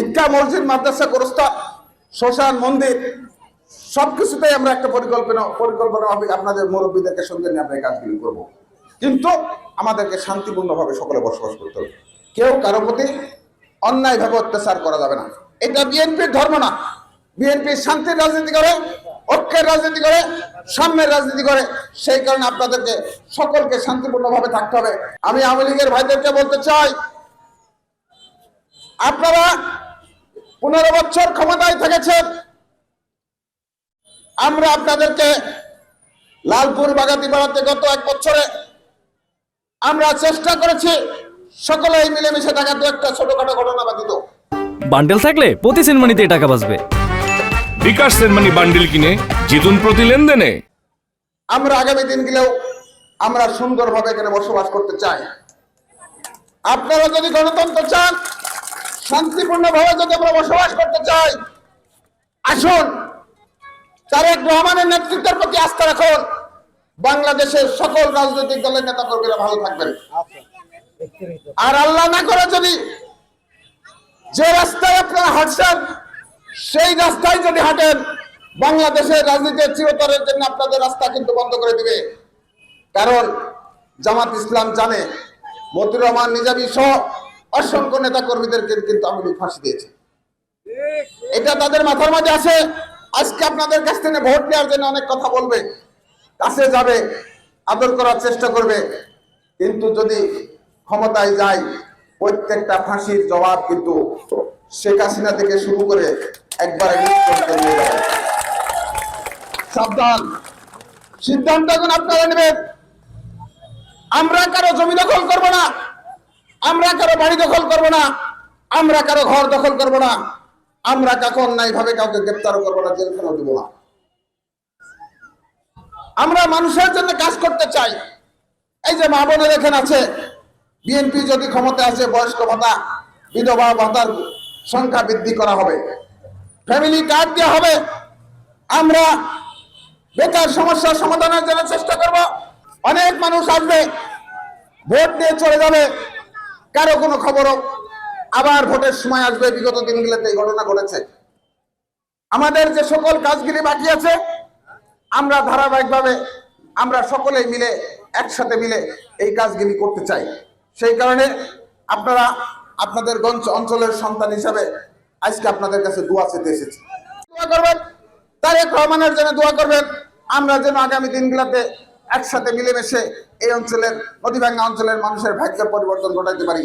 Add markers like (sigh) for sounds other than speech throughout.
ঈদগাহ মসজিদ, মাদ্রাসা গোরস্থান শ্মশান, মন্দির, সবকিছুতেই আমরা একটা পরিকল্পনা পরিকল্পনা হবে। আপনাদের মুরব্বীদেরকে সঙ্গে নিয়ে আমরা এই কাজগুলি করব। কিন্তু আমাদেরকে শান্তিপূর্ণভাবে সকলে বসবাস করতে হবে। কেউ কারও প্রতি অন্যায়ভাবে অত্যাচার করা যাবে না। এটা বিএনপির ধর্ম না। বিএনপি শান্তির রাজনীতি করে, ঐক্যের রাজনীতি করে, সাম্যের রাজনীতি করে। সেই কারণে আপনাদেরকে সকলকে শান্তিপূর্ণভাবে থাকতে হবে। আমি আওয়ামী লীগের ভাইদেরকে বলতে চাই, আপনারা পনেরো বছর ক্ষমতায় থেকেছেন। আমরা আপনাদেরকে লালপুর বাগাতি বাড়াতে গত এক বছরে আমরা চেষ্টা করেছি সকলেই মিলেমিশে টাকা দু একটা ছোটখাটো ঘটনা বাদিত বান্ডেল থাকলে প্রতি সেনমানিতে টাকা বাঁচবে। বিকাশ সেনমানি বান্ডিল কিনে জিতুন প্রতি লেনদেনে। আমরা আগামী দিনগুলোও আমরা সুন্দরভাবে এখানে বসবাস করতে চাই। আপনারা যদি গণতন্ত্র চান শান্তিপূর্ণভাবে যদি আমরা বসবাস করতে চাই, আসুন, তারেক রহমানের নেতৃত্বের প্রতি আস্থা রাখুন। বাংলাদেশের সকল রাজনৈতিক দলের নেতা কর্মীরা ভালো থাকবেন। আর আল্লাহ না করে যদি যে রাস্তায় আপনারা হাঁটছেন, সেই রাস্তায় যদি হাঁটেন, বাংলাদেশের রাজনীতির চিরতরের জন্য আপনাদের রাস্তা কিন্তু বন্ধ করে দিবে। কারণ জামাত ইসলাম জানে মতিউর রহমান নিজামী সহ অসংখ্য নেতা কর্মীদেরকে কিন্তু আওয়ামী লীগ ফাঁসি দিয়েছে। এটা তাদের মাথার মাঝে আছে। আজকে আপনাদের কাছ থেকে ভোট নেওয়ার জন্য অনেক কথা বলবে কাছে যাবে আদর করার চেষ্টা করবে। কিন্তু যদি ক্ষমতায় যায় প্রত্যেকটা ফাঁসির জবাব কিন্তু শেখ হাসিনা থেকে শুরু করে একবারে সাবধান। সিদ্ধান্ত এখন আপনারা নেবেন। আমরা কারও জমি দখল করব না। আমরা কারও বাড়ি দখল করব না, আমরা কারও ঘর দখল করব না, আমরা কাকে অন্যায় ভাবে কাউকে গ্রেপ্তার করব না জেলখানা দিব না। আমরা মানুষের জন্য কাজ করতে চাই। এই যে মা বোনের এখানে আছে বিএনপি যদি ক্ষমতা আছে বয়স্ক ভাতা, বিধবা ভাতার সংখ্যা বৃদ্ধি করা হবে। ফ্যামিলি কার্ড দেওয়া হবে। আমরা বেকার সমস্যার সমাধানের জন্য চেষ্টা করব। অনেক মানুষ আসবে, ভোট দিয়ে চলে যাবে। কারও কোনো খবরও? আবার ভোটের সময় আসবে, বিগত দিনগুলোতে এই ঘটনা ঘটেছে। আমাদের যে সকল কাজগুলি বাকি আছে, আমরা ধারাবাহিকভাবে আমরা সকলেই মিলে, একসাথে মিলে এই কাজগুলি করতে চাই। সেই কারণে আপনারা আপনাদের গঞ্জ অঞ্চলের সন্তান হিসাবে আজকে আপনাদের কাছে দোয়া চেতে এসেছি। দোয়া করবেন? তারেক রহমানের জন্য দোয়া করবেন? আমরা যেন আগামী দিনগুলোতে একসাথে মিলেমিশে এই অঞ্চলের নদীভাঙ্গা অঞ্চলের মানুষের ভাগ্যের পরিবর্তন ঘটাইতে পারি।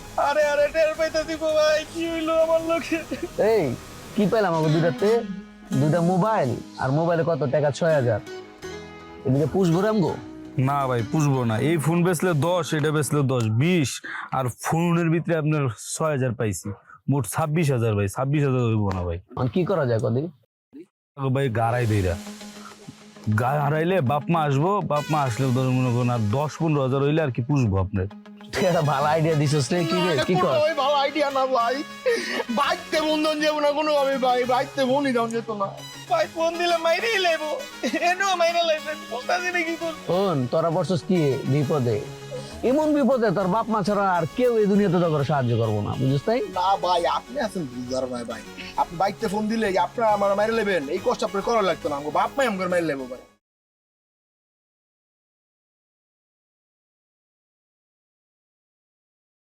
আরে আরে টের পাইতে দিব ভাই কি হইল আমার লোকে এই কি পেলাম আমাকে দুইটাতে দুইটা মোবাইল আর মোবাইলে কত টাকা? ছয় হাজার। এদিকে পুষবো রামগো না ভাই পুষবো না। এই ফোন বেচলে দশ এটা বেচলে দশ বিশ আর ফোনের ভিতরে আপনার ছয় হাজার পাইছি। মোট ছাব্বিশ হাজার ভাই ছাব্বিশ হাজার হইব না ভাই। এখন কি করা যায় কদি আগে ভাই গাড়াই দেইরা। গা হারাইলে বাপ মা আসব বাপ মা আসলে ধর মনে করুন আর দশ পনেরো হাজার হইলে আর কি পুষবো আপনার। তুই (laughs) একটা ভালো আইডিয়া দিছিস রে কি রে কি কর? ওই ভালো আইডিয়া না ভাই। বাইতে বন্ধন যাব না কোনো ভাবে ভাই বাইতে দাম যেত না। ভাই ফোন দিলে মাইরেই লাইবো এনো মাইরে বুঝতাছি না কি করব? শোন তোরা বসছিস কি বিপদে। এমন বিপদে তোর বাপ মা ছাড়া আর কেউ এই দুনিয়াতে তোকে সাহায্য করব না বুঝিস তাই? না ভাই আপনি আছেন বুঝার ভাই ভাই? আপনি বাইকতে ফোন দিলে আপনার আমার মাইরে নেবেন এই কষ্ট আপনার করা লাগতো না আমাকে বাপ মাই আমাকে মাইরে নেব ভাই।